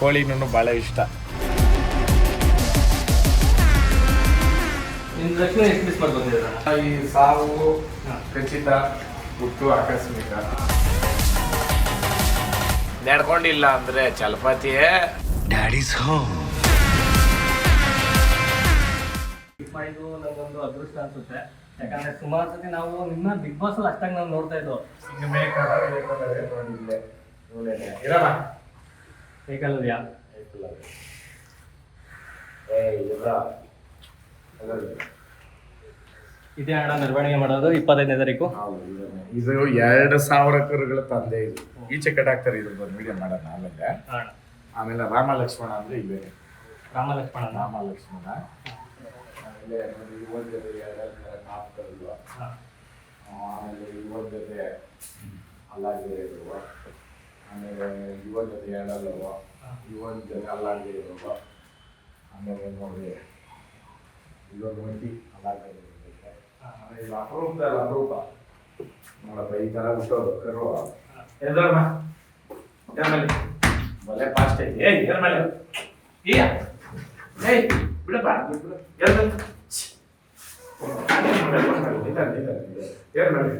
ಕೋಳಿನೂ ಭಾಳ ಇಷ್ಟ. ಈ ಸಾವು. ಖಚಿತ ಹುಟ್ಟು ಆಕಸ್ಮಿಕ. ನಡ್ಕೊಂಡಿಲ್ಲ ಅಂದ್ರೆ ಚಲಪತಿಯೇ. ಡ್ಯಾಡಿಸ್ ಹೋಮ್ ಇದು ಅದೃಷ್ಟ ಅನ್ಸುತ್ತೆ. ಯಾಕಂದ್ರೆ ಸುಮಾರು ಸತಿ ನಾವು ನಿಮ್ಮ ಬಿಗ್ ಬಾಸ್ ಅಲ್ಲಿ ಅಷ್ಟಾಗಿ ನಾವು ನೋಡ್ತಾ ಇದ್ದೋ. ಇರೋಣ ಏಕಲ್ವ್ಯ ಇದೇ ಹಣ ನಿರ್ವಹಣೆ ಮಾಡೋದು ಇಪ್ಪತ್ತೈದನೇ ತಾರೀಕು. ಇದು ಎರಡು ಸಾವಿರ ಕರುಗಳ ತಂದೆ ಇದು. ಈಚೆ ಕಡೆ ಹಾಕ್ತಾರೆ ಇದ್ರ ಬಂದು ವಿಡಿಯೋ ಮಾಡೋಣ ಆಮೇಲೆ. ಆಮೇಲೆ ರಾಮ ಲಕ್ಷ್ಮಣ ಅಂದ್ರೆ ಇವೆ. ರಾಮ ಲಕ್ಷ್ಮಣ ರಾಮ ಲಕ್ಷ್ಮಣ ಆಮೇಲೆ ನೋಡಿ ಇವೊಂದಿದೆ ಎರಡು ನಾಲ್ಕು ಕರುಗಳು ಆಮೇಲೆ ಇವೊಂದು ಜೊತೆ ಅಲ್ಲಾಗಿದೆ ಇರುವ ಆಮೇಲೆ ಯುವ ಜೊತೆ ಹೇಳಲ್ಲವ ಯುವ ಜೊತೆ ಅಲ್ಲಾಗಿದೆ ಇರುವ ಆಮೇಲೆ ನೋಡಿ ಇದೊಂದು ಒಂಟಿ ಅಲ್ಲಾಗಿದೆ ಇರುತ್ತೆ ಆಮೇಲೆ ಇದು ಅಪರೂಪದ ಅಪರೂಪ. ನೋಡಪ್ಪ ಈ ಥರ ಹುಟ್ಟೋದು ಕರುವ ಎದ್ರಮ್ಮ. ಮೇಲೆ ಬಲೆ ಫಾಸ್ಟ್ ಐತಿ ಏಯ್ ಎದ್ರ ಮೇಲೆ ಏಯ್ ಬಿಡಪ್ಪ ಬಿಡು ಎದ್ರ ಏರ್ ಮೇಲೆ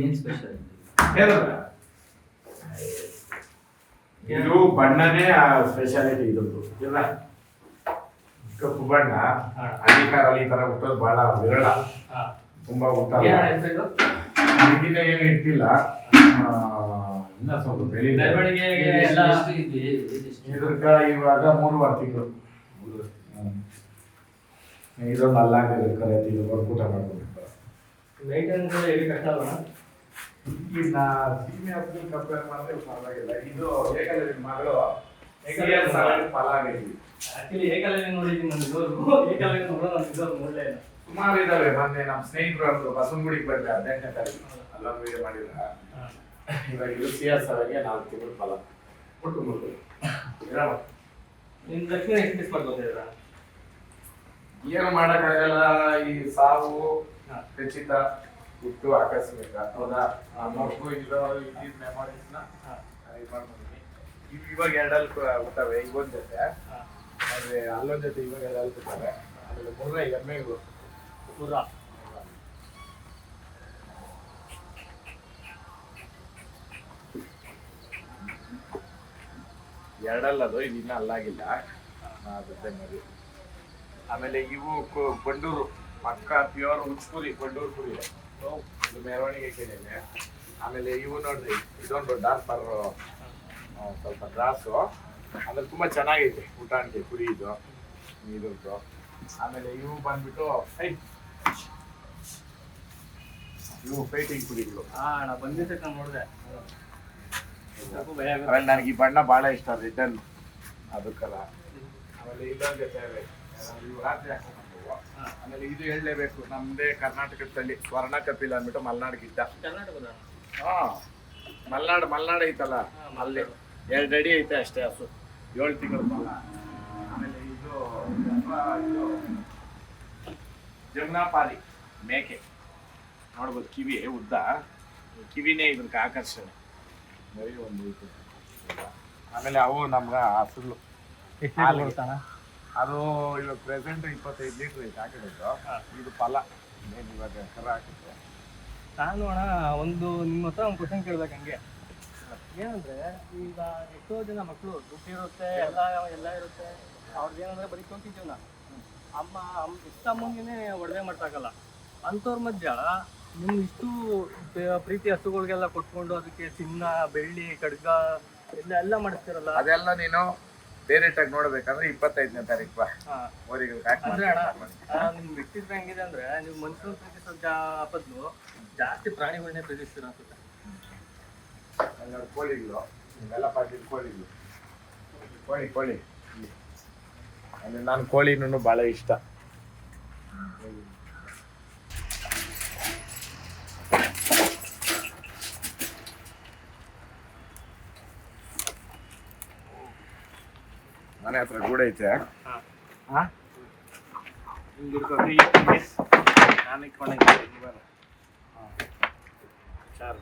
ಏನ್ ಸ್ಪೆಷಲ್ ಇದು ಬಣ್ಣನೇ ಆ ಸ್ಪೆಷಾಲಿಟಿ ಇದೊಂದು ಇಲ್ಲ. ಕಪ್ಪು ಬಣ್ಣ ಅಧಿಕಾರಲ್ಲಿ ಈ ತರ ಹುಟ್ಟೋದು ಬಹಳ ವಿರಳ. ತುಂಬಾ ಇದು? ಇದನ್ನ ಏನು ಇಟ್ಟಿಲ್ಲ. ಇನ್ನ ಸ್ವಲ್ಪ ಬೆಳಿ ಬೆಳವಣಿಗೆಗೆ ಎಲ್ಲ ಇದಕ್ಕ ಇವಾಗ ಮೂರುವರೆ ತಿಂಗಳು ಇದೊಂದು ಅಲ್ಲಾಗ ಕರೆ ಇದು ಊಟ ಮಾಡ್ಕೊಂಡಿರ್ತಾರೆ ಮೇಂಟೆನೆನ್ಸ್ ಎಲ್ಲ ಹೇಗೆ ಕಷ್ಟ ಅಲ್ವಾ? ಇನ್ನ ಸೀಮೆ ಅಬ್ದುಲ್ ಕಂಪೇರ್ ಮಾಡಿದ್ರೆ ಪರವಾಗಿಲ್ಲ ಇದು ಏಕಲವ್ಯ ಮಗಳು ಏಕಲವ್ಯ ಫಲ ಆಗೈತಿ ಆಕ್ಚುಲಿ ಏಕಲವ್ಯ ನೋಡಿದ್ದೀನಿ ನಾನು ಇದುವರೆಗೂ. ಏಕಲವ್ಯ ನೋಡೋ ನಾನು ಇದುವರೆಗೂ ನೋಡಲೇ ಇಲ್ಲ. ಸುಮಾರು ಇದಾವೆ. ಮೊನ್ನೆ ನಮ್ಮ ಸ್ನೇಹಿತರು ಅಂದ್ರು ಬಸವನಗುಡಿಗೆ ಬಂದ್ರೆ ಹದಿನೆಂಟನೇ ತಾರೀಕು. ಅಲ್ಲೊಂದು ವಿಡಿಯೋ ಮಾಡಿದ್ರ. ಇವಾಗ ಇದು ಸಿ ಎಸ್ ಅವರಿಗೆ ನಾಲ್ಕು ತಿಂಗಳು ಫಲ ಕೊಟ್ಟು ಮುಟ್ಟು ನಿಮ್ಮ ನಿಮ್ ಲಕ್ಷ್ಮಿ ಎಷ್ಟು ಮಿಸ್ ಮಾಡ್ಕೊತಿದ್ರ ಏನು ಮಾಡೋಕ್ಕಾಗಲ್ಲ. ಈ ಸಾವು. ಖಚಿತ. ಹುಟ್ಟು ಆಕಸ್ಮಿಕ. ಹೌದಾ? ಮಗು ಇರೋ ಇದ್ದಿದ್ ಮೆಮೊರೀಸ್ನ ನ ಇದು ಮಾಡ್ಕೊಂಡಿದ್ದೀನಿ ಇವ್ ಇವಾಗ ಎರಡಲ್ಲಿ ಹುಟ್ಟವೆ ಇವೊಂದ್ ಜೊತೆ. ಆದ್ರೆ ಅಲ್ಲೊಂದ್ ಜೊತೆ ಇವಾಗ ಎರಡಲ್ಲಿ ಹುಟ್ಟವೆ. ಆಮೇಲೆ ಮೂರನೇ ಎಮ್ಮೆಗಳು. ಪುರ ಎರಡಲ್ಲದು ಇದು ಇನ್ನೂ ಅಲ್ಲಾಗಿಲ್ಲ. ಅದೇ ಮರಿ. ಆಮೇಲೆ ಇವು ಬಂಡೂರು ಪಕ್ಕ ಪ್ಯೂರ್ ಉಚ್ಕುರಿ ಬಂಡೂರು ಕುರಿ ಇದು ಮೆರವಣಿಗೆ ಕೇಳಿದೆ ಆಮೇಲೆ ಇವು ನೋಡ್ರಿ ಇದೊಂದು ಡಾರ್ಪರ್ ಸ್ವಲ್ಪ ಗ್ರಾಸು. ಆಮೇಲೆ ತುಂಬ ಚೆನ್ನಾಗೈತೆ ಊಟ ಕುರಿ ಇದು ಇದ್ರದ್ದು. ಆಮೇಲೆ ಇವು ಬಂದ್ಬಿಟ್ಟು ಇವು ಪೇಟಿಂಗ್ ಕುರಿಗಳು ಹಾಂ ಬಂದಿದ್ದೆ ನಾನು ನೋಡಿದೆ. ಆಮೇಲೆ ನನಗೆ ಈ ಬಣ್ಣ ಬಹಳ ಇಷ್ಟ ರಿಟರ್ನ್ ಅದಕ್ಕಲ್ಲ. ಆಮೇಲೆ ಇಲ್ಲೊಂದು ಜೊತೆ ಇವೆ. ರಾತ್ರಿ ಹಾಕೊಂಡ್ಬಂದವು. ಆಮೇಲೆ ಇದು ಹೇಳಲೇಬೇಕು ನಮ್ಮದೇ ಕರ್ನಾಟಕದಲ್ಲಿ ಸ್ವರ್ಣ ಕಪಿಲ ಅಂದ್ಬಿಟ್ಟು ಮಲ್ನಾಡ್ ಗಿಡ್ಡ. ಕರ್ನಾಟಕದ ಹಾ ಮಲ್ನಾಡ್ ಮಲ್ನಾಡ್ ಐತಲ್ಲ ಅಲ್ಲಿ. ಎರಡು ಅಡಿ ಐತೆ ಅಷ್ಟೇ ಹಸು ಏಳು ತಿಂಗಳು ಮಲ್ಲ ಆಮೇಲೆ ಇದು ಜಮ್ನಾಪಾಲಿ ಮೇಕೆ. ನೋಡ್ಬೋದು ಕಿವಿ ಉದ್ದ. ಕಿವಿನೇ ಇದಕ್ಕೆ ಆಕರ್ಷಣೆ. ಬರೀ ಒಂದು ಆಮೇಲೆ ಅವು ನಮ್ಗೆ ಹಸುಗಳು. ಹಾಲು ಅದು ಇವಾಗ ಪ್ರೆಸೆಂಟ್ ಇಪ್ಪತ್ತೈದು ಲೀಟ್ರ್ ಐತೆ ಹಾಕಿರೋದು. ಇದು ಫಲ. ಏನು ಇವಾಗ ಕರ ಹಾಕಿದ್ರೆ ನಾನು ಅಣ್ಣ ಒಂದು ನಿಮ್ಮ ಹತ್ರ ಒಂದು ಕ್ವಶನ್ ಕೇಳ್ಬೇಕು ಹಂಗೆ. ಏನಂದ್ರೆ ಈಗ ಎಷ್ಟೋ ಜನ ಮಕ್ಕಳು ದುಡ್ಡು ಇರುತ್ತೆ ಎಲ್ಲ ಎಲ್ಲ ಇರುತ್ತೆ. ಅವ್ರದ್ದು ಏನಂದ್ರೆ ಬರೀ ಕೋಟಿ ಜೀವನ. ಅಮ್ಮ ಅಮ್ಮ ಇಷ್ಟ ಅಮ್ಮಂಗೆ ಒಡವೆ ಮಾಡ್ತಾಗಲ್ಲ ಅಂಥವ್ರ ಮಧ್ಯ ನೀವು ಇಷ್ಟು ಪ್ರ- ಪ್ರೀತಿ ಹಸುಗಳಿಗೆಲ್ಲ ಕೊಟ್ಕೊಂಡು ಅದಕ್ಕೆ ಚಿನ್ನ ಬೆಳ್ಳಿ ಖಡ್ಗ ಎಲ್ಲ ಎಲ್ಲ ಮಾಡಿಸ್ತಿರಲ್ಲ? ಅದೆಲ್ಲ ನೀನು ಡೈರೆಕ್ಟ್ ಆಗಿ ನೋಡ್ಬೇಕಂದ್ರೆ ಇಪ್ಪತ್ತೈದನೇ ತಾರೀಕು ಬಾ. ಊರಿಗೆ ಅಂದ್ರೆ ಅಣ್ಣ ಆ, ನಿಮ್ ವ್ಯಕ್ತಿತ್ವ ಹೆಂಗಿದೆ ಅಂದ್ರೆ ನೀವು ಮನುಷ್ಯನ ಪ್ರೀತಿಸೋ ಜಾ- ಬದ್ಲು ಜಾಸ್ತಿ ಪ್ರಾಣಿಗಳನ್ನೇ ಪ್ರೀತಿಸ್ತೀರ ಅನ್ಸುತ್ತೆ ಹನ್ನೆರಡು ಕೋಳಿಗಳು ಎಲ್ಲ ಪಾಕಿಟ್ ಕೋಳಿಗಳು. ಕೋಳಿ ಕೋಳಿ. ಅಂದ್ರೆ ನಾನು ಕೋಳಿನೂ ಭಾಳ ಇಷ್ಟ. ಮನೆ ಹತ್ರ ಗೂಡ ಐತೆ. ನಾನು ಇಟ್ಕೊಂಡಂಗೆ ಚಾರು.